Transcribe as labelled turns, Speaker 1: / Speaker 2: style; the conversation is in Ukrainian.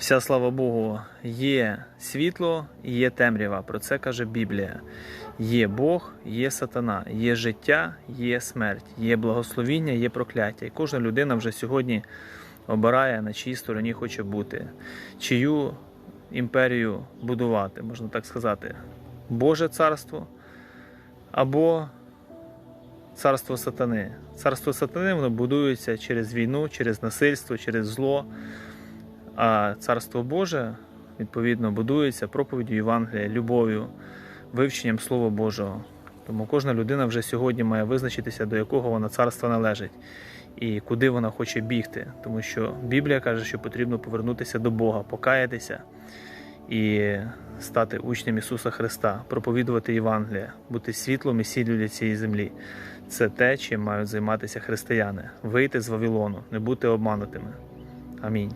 Speaker 1: Вся слава Богу, є світло і є темрява. Про це каже Біблія. Є Бог, є сатана, є життя, є смерть, є благословіння, є прокляття. І кожна людина вже сьогодні обирає, на чиїй стороні хоче бути, чию імперію будувати, можна так сказати, Боже царство або царство сатани. Царство сатани воно будується через війну, через насильство, через зло. А царство Боже відповідно будується проповіддю Євангелія, любов'ю, вивченням Слова Божого. Тому кожна людина вже сьогодні має визначитися, до якого вона царства належить і куди вона хоче бігти. Тому що Біблія каже, що потрібно повернутися до Бога, покаятися і стати учнем Ісуса Христа, проповідувати Євангелія, бути світлом і сіллю для цієї землі. Це те, чим мають займатися християни: вийти з Вавилону, не бути обманутими. Амінь.